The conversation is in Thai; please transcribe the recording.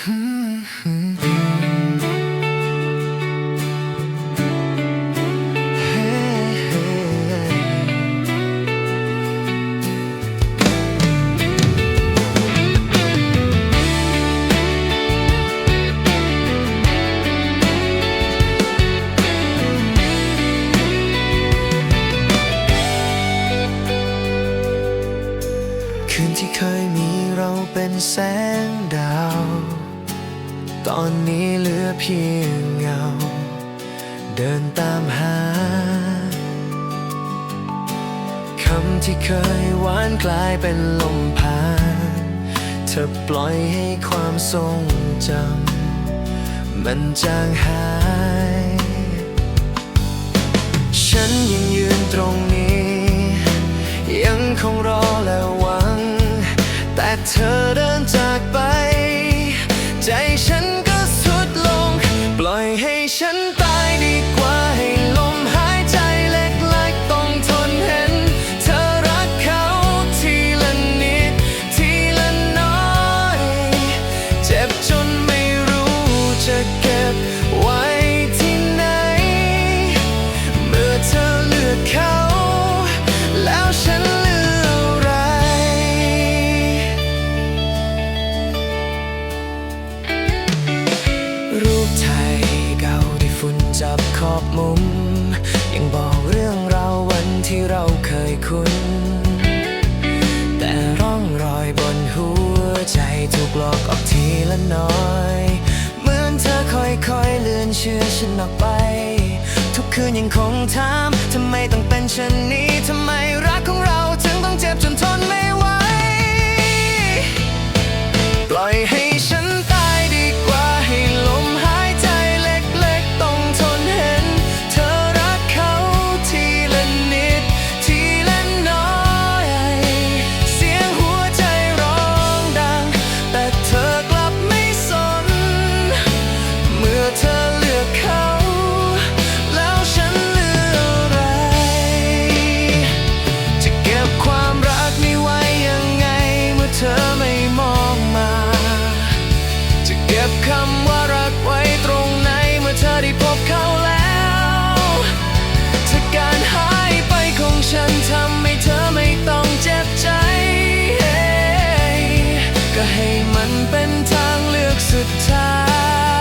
คืนที่เคยมีเราเป็นแสงดาว ตอนนี้เหลือเพียงเงา เดินตามหาคำที่เคยหวานกลายเป็นลมผ่าเธอปล่อยให้ความทรงจำมันจางหาย ฉันยังยืนตรงนี้ ยังคงรอ ปล่อยให้ฉัน จับขอบมุม ยังบอกเรื่องราววันที่เราเคยคุ้น แต่ร่องรอยบนหัวใจถูกหลอกออกทีละน้อย เหมือนเธอค่อยๆเลือนเชื่อฉันออกไป ทุกคืนยังคงถามทำไมต้องเป็นเช่นนี้ทำไมรักของเราถึงต้องเจ็บจนทน ให้มันเป็นทางเลือกสุดท้าย